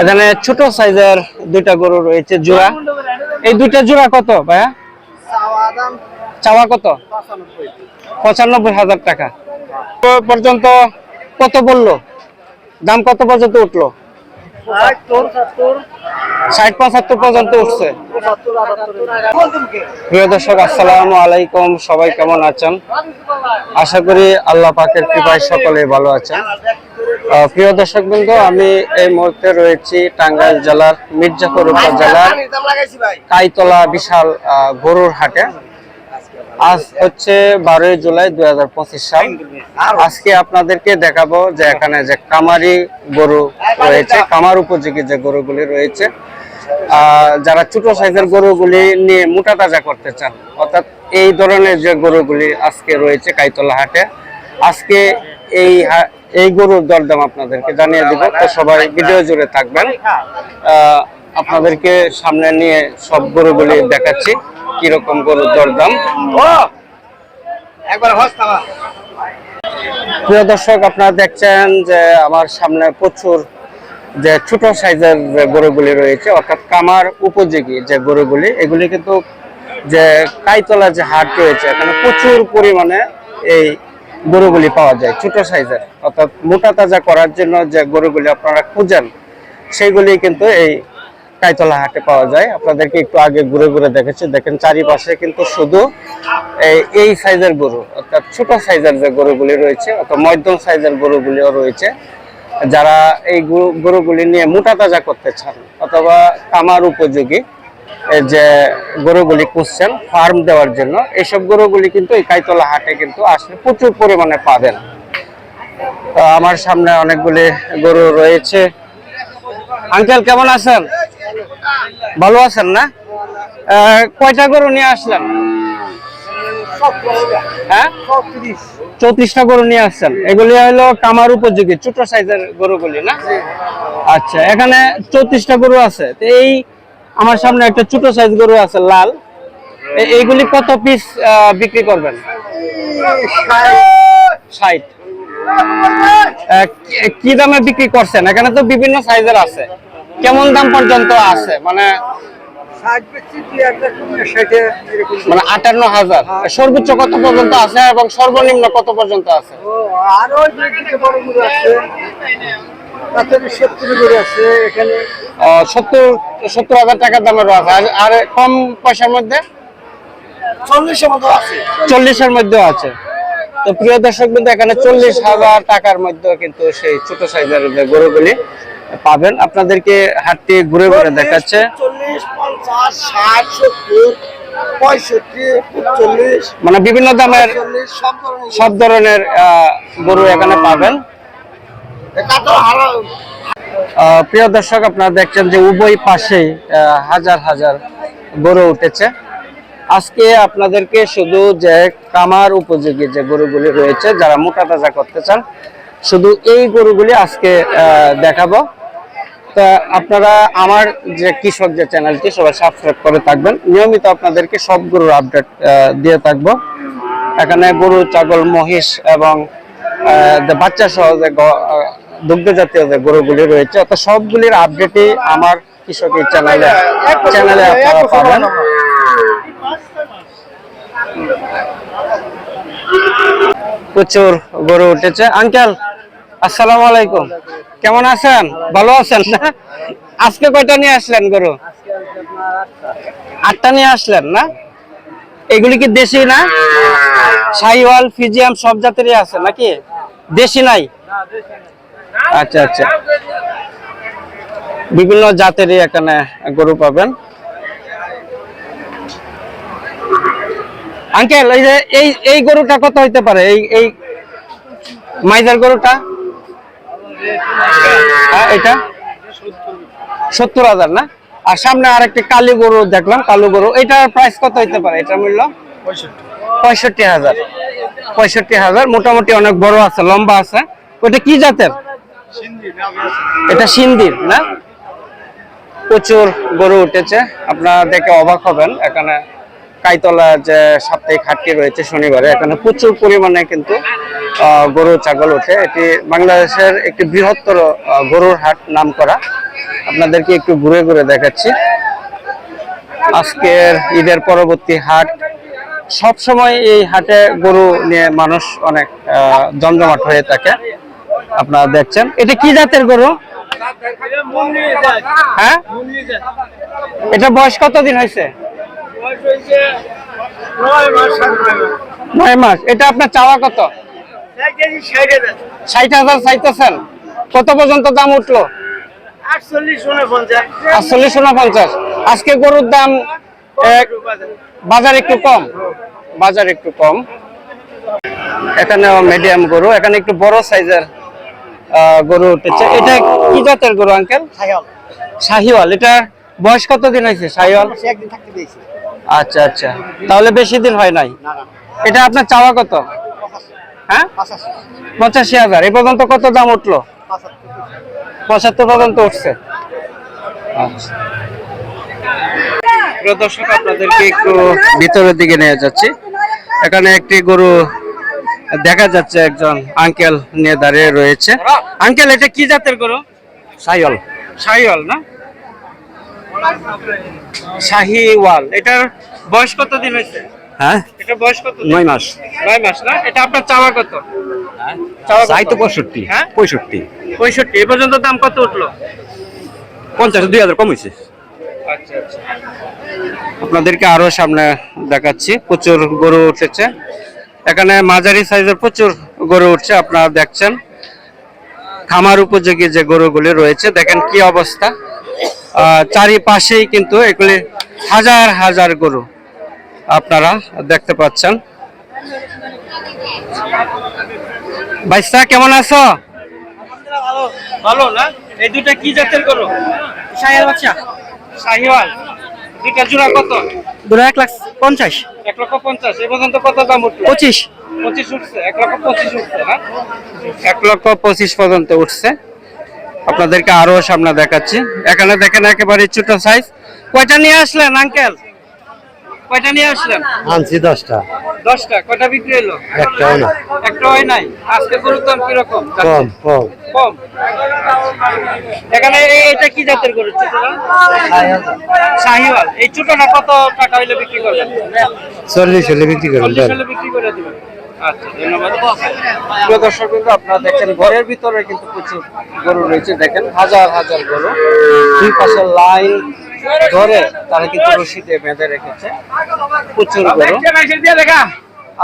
এখানে ছোট সাইজের দুইটা গরু রয়েছে জোড়া। এই দুইটা জোড়া কত ভাইয়া? চাওয়া কত? পঁচানব্বই হাজার টাকা। পর্যন্ত কত বলল? দাম কত পর্যন্ত উঠল? ষাট পঁচাত্তর পর্যন্ত উঠছে। প্রিয় দর্শক, আসসালামু আলাইকুম। সবাই কেমন আছেন? আশা করি আল্লাহ পাকের কৃপায় সকলে ভালো আছেন। প্রিয় দর্শক বৃন্দ আমি এই মুহূর্তে রয়েছি টাঙ্গাইল জেলার মির্জাপুর উপজেলার কাইতলা বিশাল গরুর হাটে। আজ হচ্ছে বারোই জুলাই দুই হাজার পঁচিশ সাল। আজকে আপনাদেরকে দেখাবো যে এখানে যে কামারি গরু রয়েছে, কামার উপযোগী যে গরুগুলি রয়েছে। যারা ছোট সাইজের গরুগুলি নিয়ে মোটা তাজা করতে চান, অর্থাৎ এই ধরনের যে গরুগুলি আজকে রয়েছে কাইতলা হাটে, আজকে এই এই গরুর দরদাম আপনাদেরকে জানিয়ে দিব। তো সবাই ভিডিও জুড়ে থাকবেন। আপনাদেরকে সামনে নিয়ে সব গরুগুলি দেখাচ্ছি কীরকম গরুর দরদাম। প্রিয় দর্শক আপনারা দেখছেন যে আমার সামনে প্রচুর যে ছোট সাইজের যে গরুগুলি রয়েছে অর্থাৎ কামার উপযোগী যে গরুগুলি এগুলি কিন্তু যে কাইতলা যে হাট রয়েছে এখানে প্রচুর পরিমাণে এই গরুগুলি পাওয়া যায়, ছোট সাইজের। অর্থাৎ মোটা তাজা করার জন্য যে গরুগুলি আপনারা খুঁজেন, সেইগুলি কিন্তু এই কাইতলা হাটে পাওয়া যায়। আপনাদেরকে একটু আগে ঘুরে ঘুরে দেখেছি। দেখেন চারিপাশে কিন্তু শুধু এই সাইজের গরু, অর্থাৎ ছোট সাইজের যে গরুগুলি রয়েছে, অর্থাৎ মধ্যম সাইজের গরুগুলিও রয়েছে। যারা এই গরু- গরুগুলি নিয়ে মোটা তাজা করতে চান, অথবা কামার উপযোগী যে গরুগুলি খুঁজছেন, ফার্ম দেওয়ার জন্য এইসব গরুগুলি কিন্তু এই কাইতলা হাটে কিন্তু আসলে প্রচুর পরিমাণে পাবেন। তো আমার সামনে অনেকগুলি গরু রয়েছে। আঙ্কেল, কেমন আছেন? ভালো আছেন না? কয়টা গরু নিয়ে আসলেন? হ্যাঁ? চৌত্রিশটা গরু নিয়ে আসছেন। এগুলি হলো কামার উপযোগী, ছোট সাইজের গরুগুলি না? আচ্ছা এখানে চৌত্রিশটা গরু আছে। তো এই আমার সামনে একটা ছোট সাইজ গরু আছে লাল। এইগুলি কত পিস বিক্রি করবেন? ষাট। কি- কি দামে বিক্রি করছেন? এখানে তো বিভিন্ন সাইজের আছে। কেমন দাম পর্যন্ত আছে? মানে মানে আটান্ন হাজার। সর্বোচ্চ কত পর্যন্ত আছে এবং সর্বনিম্ন কত পর্যন্ত আছে? আরও সত্তর হাজার টাকার দামেরও আছে। আর- কম পয়সার মধ্যে? চল্লিশের মধ্যেও আছে। তো প্রিয় দর্শক কিন্তু এখানে চল্লিশ হাজার টাকার মধ্যে কিন্তু সেই ছোট সাইজের গরুগুলি পাবেন। আপনাদেরকে হাটটি ঘুরে ঘুরে দেখাচ্ছে। চল্লিশ পঞ্চাশ ষাট সত্তর পঁয়ষট্টি চল্লিশ মানে বিভিন্ন দামের সব ধরনের। সব ধরনের গরু এখানে পাবেন। প্রিয় দর্শক আপনারা দেখছেন যে উভয় আহ, হাজার হাজার গরু উঠেছে। আজকে আপনাদেরকে শুধু যে কামার উপযোগী যে গরুগুলি রয়েছে যারা মোটা তাজা করতে চান শুধু এই গরুগুলি আজকে দেখাবো। তা আপনারা আমার যে কৃষক যে চ্যানেলটি সবাই সাবস্ক্রাইব করে থাকবেন। নিয়মিত আপনাদেরকে সব গরুর আপডেট দিয়ে থাকব। এখানে গরু ছাগল মহিষ এবং বাচ্চা সহ যে দুগ্ধ জাতীয় যে গরুগুলি রয়েছে, অর্থাৎ সবগুলির আপডেটই আমার কৃষকের চ্যানেলে চ্যানেলে আপনারা পাবেন। প্রচুর গরু উঠেছে। আঙ্কেল, আসসালামু আলাইকুম। কেমন আছেন? ভালো আছেন না? আজকে কয়টা নিয়ে আসলেন গরু? আটটা নিয়ে আসলেন না? এগুলি কি দেশি না? শাহিওয়াল, ফিজিয়াম সব জাতেরই আছে নাকি? দেশি নাই? আচ্ছা আচ্ছা। বিভিন্ন জাতেরই এখানে গরু পাবেন। আঙ্কেল, এই যে, এই এই গরুটা কত হইতে পারে? এই এই মাইজার গরুটা? হ্যাঁ এটা? সত্তর হাজার না? আর সামনে আরেকটি কালী গরু দেখলাম, কালো গরু। এটার প্রাইস কত হইতে পারে? এটার মূল্য? পঁয়ষট্টি হাজার। পঁয়ষট্টি হাজার। মোটামুটি অনেক বড় আছে, লম্বা আছে। ওটা কি জাতের? এটা সিন্দির, না? প্রচুর গরু উঠেছে। আপনারা দেখে অবাক হবেন। এখানে কাইতলা যে সাপ্তাহিক হাটটি রয়েছে শনিবারে, এখানে প্রচুর পরিমাণে কিন্তু গরু, ছাগল ওঠে। এটি বাংলাদেশের একটি বৃহত্তর গরুর হাট নাম করা আপনাদেরকে একটু ঘুরে ঘুরে দেখাচ্ছি। আজকের ঈদের পরবর্তী হাট সব সময় এই হাটে গরু নিয়ে মানুষ অনেক জমজমাট হয়ে থাকে। আপনারা দেখছেন। এটা কি জাতের গরু? হ্যাঁ? এটা বয়স কতদিন হয়েছে? নয় মাস। এটা আপনার চাওয়া কত? ষাট হাজার চাইতেছেন। কত পর্যন্ত দাম উঠল? আটচল্লিশ উনপঞ্চাশ। আজকে গরুর দাম বাজার একটু কম। বাজার একটু কম। এখানেও মিডিয়াম গরু। এখানে একটু বড় সাইজের গরু উঠেছে। এটা কি জাতের গরু আঙ্কেল? শাহিওয়াল। এটা বয়স কতদিন হয়েছে শাহিওয়াল? একদিন থাকতে দিয়েছি। আচ্ছা আচ্ছা। তাহলে বেশি দিন হয় নাই? এটা আপনার চাওয়া কত? হ্যাঁ? পঁচাশি। হাজার। এ পর্যন্ত কত দাম উঠল? পঁচাত্তর পর্যন্ত উঠছে। দর্শক আপনাদেরকে একটু ভিতরের দিকে নিয়ে যাচ্ছি। এখানে একটি গরু দেখা যাচ্ছে একজন আঙ্কেল নিয়ে দাঁড়িয়ে রয়েছে। আঙ্কেল এটা কি জাতের গরু? সাইল শাহিওয়াল না? শাহিওয়াল এটার বয়স কত দিন হয়েছে? হ্যাঁ? এটা বয়স কত নয় মাস। নয় মাস না? এটা আপনার চাওয়া কত? চাই তো পঁয়ষট্টি। হ্যাঁ? পঁয়ষট্টি। পঁয়ষট্টি। এ পর্যন্ত দাম কত উঠল? পঞ্চাশ দুই হাজার কম হয়েছে। আচ্ছা আচ্ছা। আপনাদেরকে আরও সামনে দেখাচ্ছি। প্রচুর গরু উঠেছে। এখানে মাঝারি সাইজের প্রচুর গরু উঠছে আপনারা দেখছেন। খামার উপযোগী যে গরুগুলি রয়েছে দেখেন কি অবস্থা। চারিপাশেই কিন্তু এগুলি হাজার হাজার গরু আপনারা দেখতে পাচ্ছেন। বাইসা কেমন আছো? ভালো। ভালো না? এই দুটা কি জাতের গরু? সাইল বাচ্চা। শাহিওয়াল। দুটা জোড়া কত? দুটো এক লাখ পঞ্চাশ। এক লক্ষ পঞ্চাশ। এ পর্যন্ত কত দাম উঠল? পঁচিশ। পঁচিশ উঠছে। এক লক্ষ পঁচিশ উঠছে না? এক লক্ষ পঁচিশ পর্যন্ত উঠছে। আপনাদেরকে আরও সামনে দেখাচ্ছি। এখানে দেখেন একেবারে ছোট সাইজ কয়টা নিয়ে আসলেন আঙ্কেল কয়টা নিয়ে আসলেন? আনছি দশটা। দশটা কয়টা বিক্রি হলো? একটা হয় না। একটা হয় নাই? আজকে গরুর দাম কীরকম? কম কম। কম? এখানে এটা কি জাতের গরু? শাহিওয়াল। এই ছোটটা কত টাকা হইলে বিক্রি করবেন? চল্লিশ হলে বিক্রি করবেন চল্লিশ হলে বিক্রি করে দিবেন। আচ্ছা ধন্যবাদ। প্রিয় দর্শক বিন্দু আপনারা দেখেন ঘরের ভিতরে কিন্তু প্রচুর গরু রয়েছে। দেখেন হাজার হাজার গরু। দুই পাশে লাইন ধরে তারা কিন্তু রশি দিয়ে বেঁধে রেখেছে। প্রচুর গরু।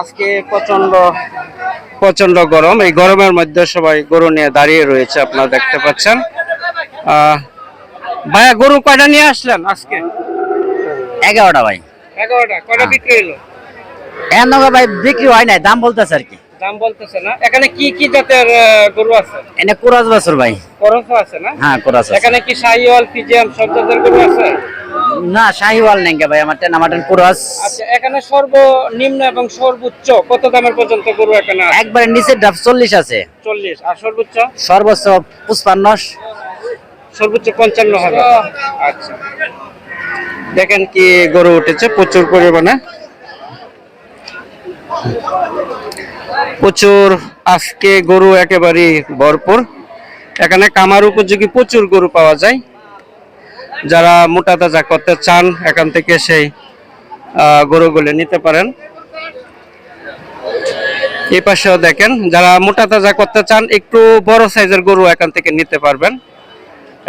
আজকে প্রচণ্ড প্রচণ্ড গরম। এই গরমের মধ্যে সবাই গরু নিয়ে দাঁড়িয়ে রয়েছে আপনারা দেখতে পাচ্ছেন। আহ, ভাইয়া গরু কয়টা নিয়ে আসলেন আজকে? এগারোটা ভাই। এগারোটা কয়টা বিক্রি হলো? নগর ভাই বিক্রি হয় নাই দাম বলতেছে আর কি। দাম বলতেছে না। এখানে কি কি জাতের গরু আছে? এনে কুরাজ বছর ভাই। করসও আছে না? হ্যাঁ কুরাজ আছে। এখানে কি শাহিওয়াল ফিজিয়াম সব জাতের গরু আছে? না শাহিওয়াল নেই ভাই আমার টেন আমার টেন আচ্ছা এখানে সর্বনিম্ন এবং সর্বোচ্চ কত দামের পর্যন্ত গরু এখানে আছে? একবারে নিচের ডাব চল্লিশ আছে। চল্লিশ। আর সর্বোচ্চ? সর্বোচ্চ পুষ্পান্ন সর্বোচ্চ পঞ্চান্ন আচ্ছা। দেখেন কি গরু উঠেছে প্রচুর পরিমাণে। প্রচুর, আজকে গরু একেবারে ভরপুর। এখানে কামার উপযোগী প্রচুর গরু পাওয়া যায়। যারা মোটা তাজা করতে চান, এখান থেকে সেই গরুগুলো নিতে পারেন। এই পাশেও দেখেন, যারা মোটা তাজা করতে চান, একটু বড় সাইজের গরু এখান থেকে নিতে পারবেন।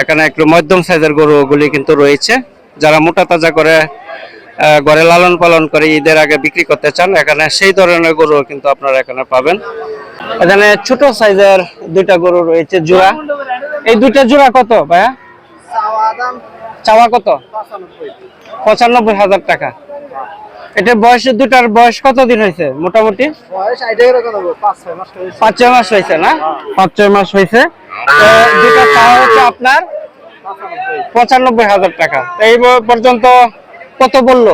এখানে একটু মধ্যম সাইজের গরুগুলি কিন্তু রয়েছে। যারা মোটা তাজা করে ঘরে লালন পালন করে ঈদের আগে বিক্রি করতে চান, এখানে সেই ধরনের গরু কিন্তু আপনারা এখানে পাবেন। এখানে ছোট সাইজের দুইটা গরু রয়েছে, জোড়া। এই দুইটা জোড়া কত ভাইয়া? চাওয়া কত? পঁচানব্বই হাজার টাকা। এটা বয়স দুটার বয়স কত দিন হয়েছে মোটামুটি? পাঁচ ছয় মাস হয়েছে না? পাঁচ ছয় মাস হয়েছে। দুটা আপনার? পঁচানব্বই হাজার টাকা। এই পর্যন্ত কত বলল?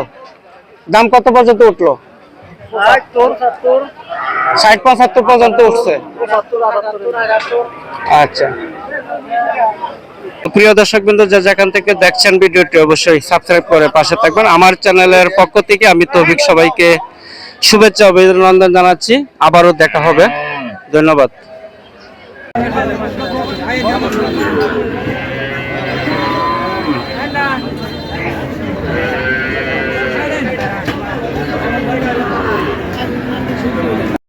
দাম কত পর্যন্ত উঠল? ষাট পঁচাত্তর পর্যন্ত উঠছে। আচ্ছা। প্রিয় দর্শক বিন্দু যে যেখান থেকে দেখছেন ভিডিওটি অবশ্যই সাবস্ক্রাইব করে পাশে থাকবেন। আমার চ্যানেলের পক্ষ থেকে আমি তৌফিক সবাইকে শুভেচ্ছা, অভিনন্দন জানাচ্ছি। আবারও দেখা হবে। ধন্যবাদ।